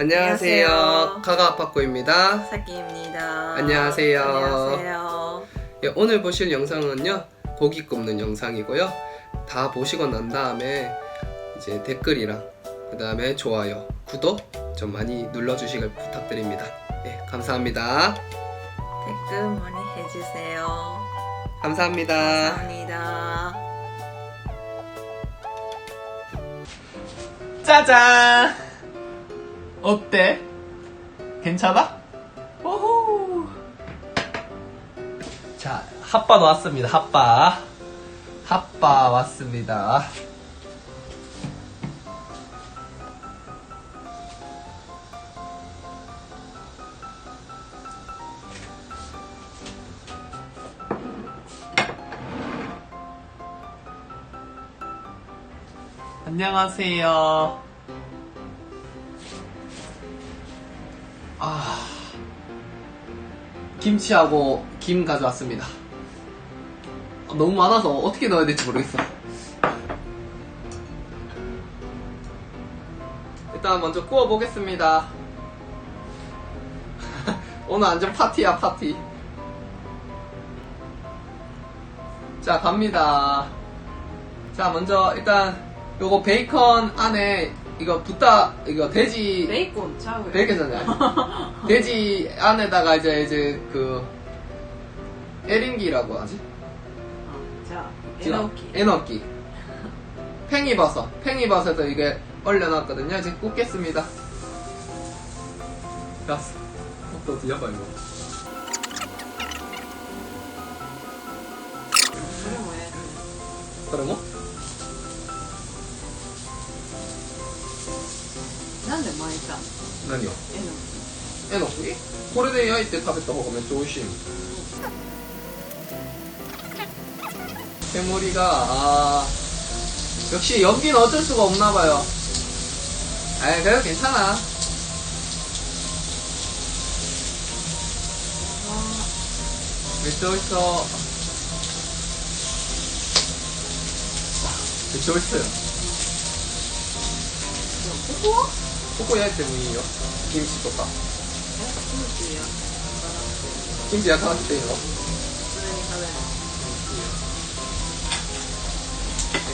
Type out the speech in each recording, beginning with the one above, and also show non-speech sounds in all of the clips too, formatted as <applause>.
안녕하세요. 안녕하세요. 카가아파코입니다. 사키입니다. 안녕하세요. 안녕하세요. 예, 오늘 보실 영상은요 고기 굽는 영상이고요. 다 보시고 난 다음에 이제 댓글이랑 그 다음에 좋아요, 구독 좀 많이 눌러주시길 부탁드립니다. 예, 감사합니다. 댓글 많이 해주세요. 감사합니다. 감사합니다. 짜잔! 어때? 괜찮아? 오호! 자, 핫바 왔습니다. 핫바. 핫바 왔습니다. 안녕하세요. 아 김치하고 김 가져왔습니다. 아, 너무 많아서 어떻게 넣어야 될지 모르겠어. 일단 먼저 구워 보겠습니다. <laughs> 오늘 완전 파티야 파티. 자 갑니다. 자 먼저 일단 요거 베이컨 안에 이거 부타 이거 돼지 베이컨 차고요. 베이컨잖아요. <laughs> 돼지 안에다가 이제 이제 그 에린기라고 하지? 자, 지금 에너키. 에너기. 팽이버섯. 팽이버섯을 이게 얼려놨거든요. 이제 굽겠습니다. 가스. 또 뒤져봐 이거. 그래 뭐 해? 그래 뭐? なんで巻いたの 何をえのえのきこれで焼いて食べた方がめっちゃ美味しいの煙が아 역시 연기는 어쩔 수가 없나 봐요 아 그래도 괜찮아めっちゃ 맛있어めっちゃ 맛있어요 ここ焼いてもいいよ。キムチとか。キムチ焼かなくていいの？普通に食べない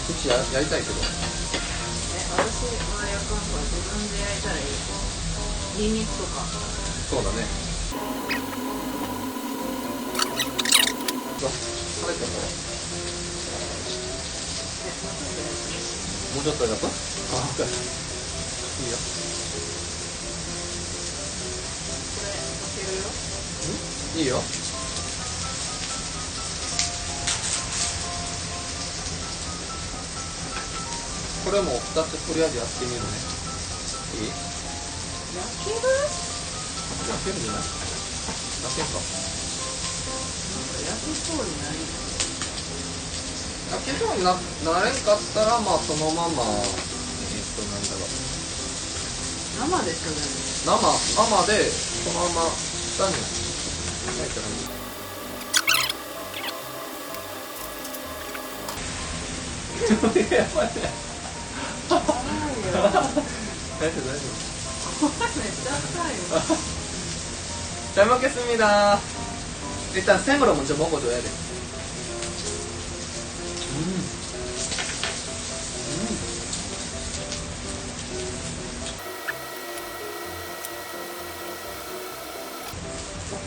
キムチや焼いたいけど。え私は焼くんから自分で焼いたらいいニンニクとか。そうだね。食べてももうちょっと焼くあいいよ。これ、開けるよ。いいよ。これも2つとりあえずやってみるね。いい？焼ける？焼けるんじゃない焼けるかなんか焼けそうにない。焼けそうにななれんかったらまあそのまま生でしょ、でも。生生でそのまま下に焼いたらい<laughs> いやばいねないよ。大丈夫大丈夫これめっちゃ赤いよ。 잘 먹겠습니다. 일단 생으로 먼저 먹어줘야 돼.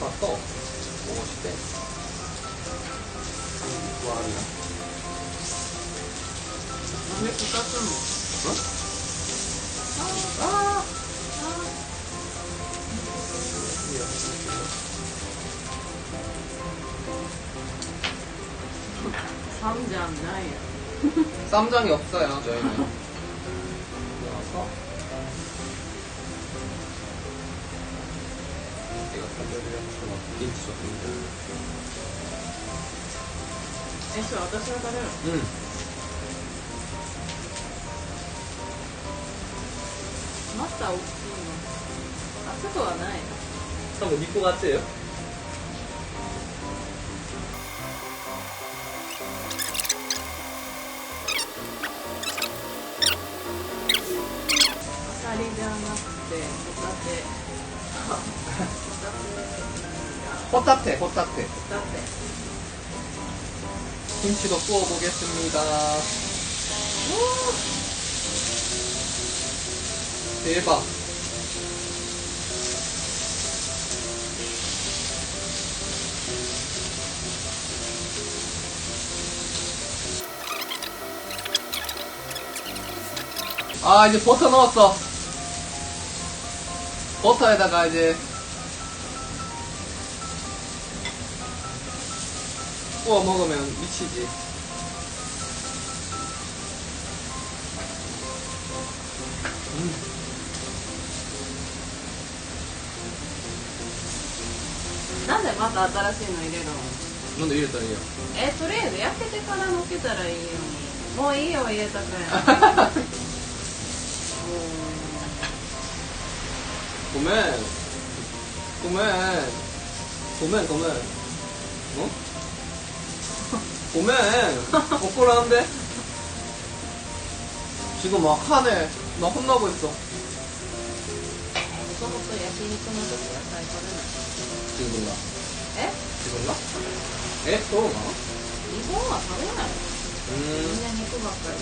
왔어. 먹었을 때. 좋아하냐? 맥주 땄잖아. 어? 아! 아! 쌈장 나요. 쌈장이 없어요, 저희는. <laughs> 와서. ったらったえそれ私が食べなのうん。マスター大きいの？熱くはない。多分リが熱いよ。 네. 호타테. 호타테. 김치도 구워보겠습니다. 대박. 아 이제 버터 넣었어 버터에다가 이제 구워 먹으면 미치지. 음. なんでまた新しいの入れるの 뭔데 이랬더니요. えとりあえず焼けてから乗っけたらいいようにもういいよ入れたくない <laughs> も 고멘. 고멘. 고멘, 고멘. 어? 고멘. 억울한데? 지금 막 하네. 나 혼나고 있어. もともと焼肉の時野菜食べない 지금인가? え 지금인가? 에? 그런가? 日本は食べないみ 음. んな肉ばっかり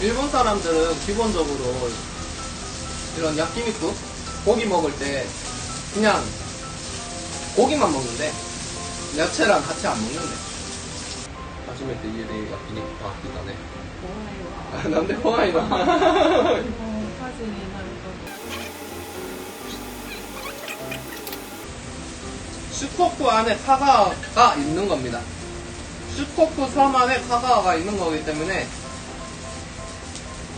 일본 사람들은 기본적으로 이런 야끼미쿠 고기 먹을 때 그냥 고기만 먹는데 야채랑 같이 안 먹는데.初めて家で焼き肉パーティーだね。怖いわあなんで怖いのもう火事になるか 슈코쿠 <laughs> 안에 카가가 있는 겁니다. 슈코쿠 섬 안에 카가가 있는 거기 때문에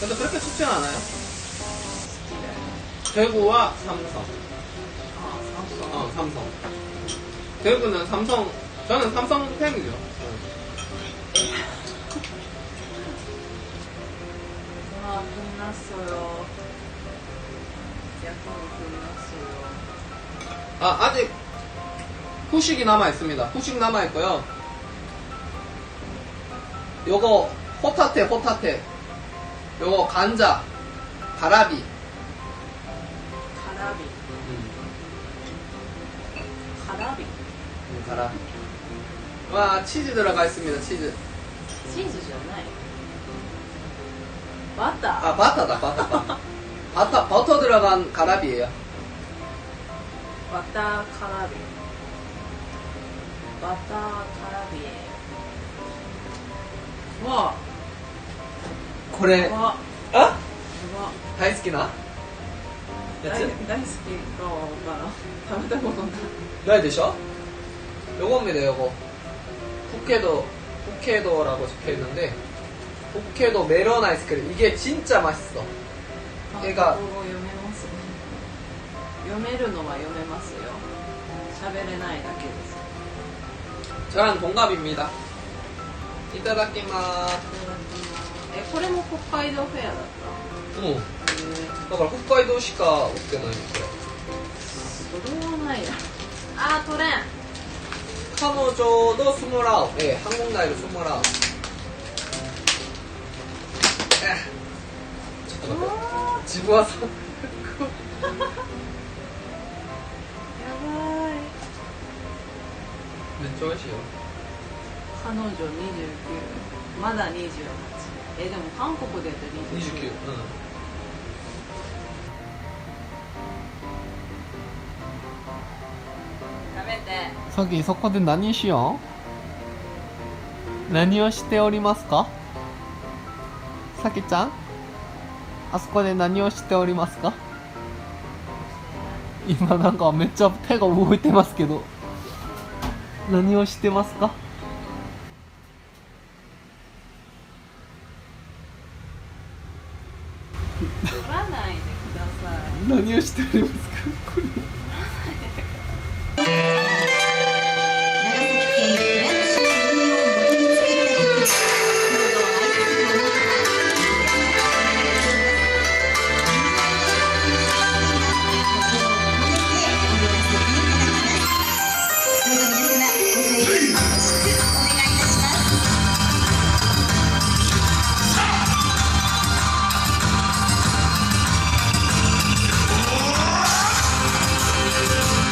근데 그렇게 춥지 않아요. 대구와 삼성. 아, 삼성. 어, 삼성. 대구는 삼성, 저는 삼성 팬이죠. 아, 끝났어요. 약속이 끝났어요. 아, 아직 후식이 남아있습니다. 후식 남아있고요. 요거, 호타테, 호타테. 요거 간자, 가라비. カラビカラビ 음, 가라비. 와, 치즈 들어가 있습니다. 치즈. チーズじゃないバター 아, 바타다, 바타, 바타. 바타, 버터 들어간 가라비예요. バターカラビバターカラビわ 그래. わ 아? わ 다이스키나? 大 야채? 大好きかは分からん食べたことない 나이 드셔? 요겁니다, 요거. 푸케도, 푸케도라고 적혀 있는데, 푸케도 메론 아이스크림. 이게 진짜 맛있어. あ絵がここ読めますね読めるのは読めますよ喋れないだけです 저랑 동갑입니다. 이따다키마. いただきます えこれも北海道フェアだったうん、えー、だから北海道しか売ってないんですよ。それはないな。あ取れん。彼女のスモラオえー、ハンゴンガイルスモラオえ、ちょっと待って。自分はさやばい。めっちゃ美味しいよ。彼女29まだ28えでも韓国でやったら29うん食べて저기 석호든 나니시 요? 나니오 시테오리마스 까? 사키 짱? 아스코 데? 今なんかめっちゃ手が動いてますけど何をしてますか？<laughs> 言わないでください。何をしております